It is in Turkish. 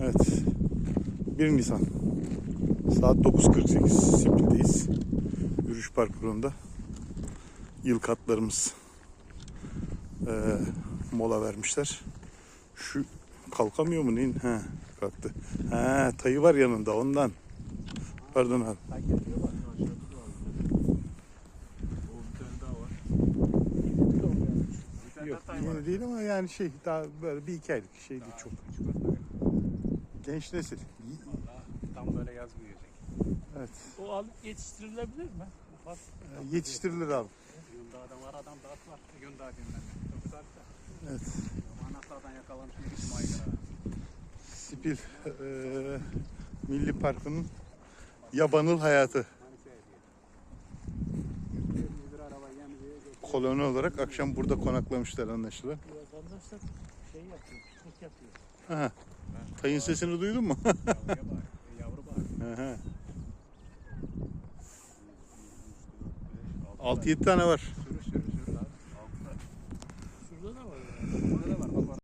Evet. 1 Nisan. Saat 9.48 Spil'deyiz. Yürüyüş parkurunda. Yıl katlarımız eee, mola vermişler. Şu kalkamıyor mu neyin? He, kalktı. He, tayı var yanında ondan. Pardon abi. Yok yeni değil ama yani şey daha böyle bir iki aylık şey değil çok. Genç nesil. Valla tam böyle yaz büyüyecek. Evet. O alıp yetiştirilebilir mi? Bak, Ee, Yetiştirilir abi. Yundağ'da var adam da at var. Yundağ denilen. Çok güzel de. Evet. Anahtardan yakalamış bir İsmail. Spil eee, Milli Parkı'nın yabanıl hayatı. Koloni olarak akşam burada konaklamışlar anlaşılan. vatandaşlar şey yapıyor, piknik yapıyor. Aha. Tayın sesini duydun mu? E, Yavru. Altı 6-7 tane var.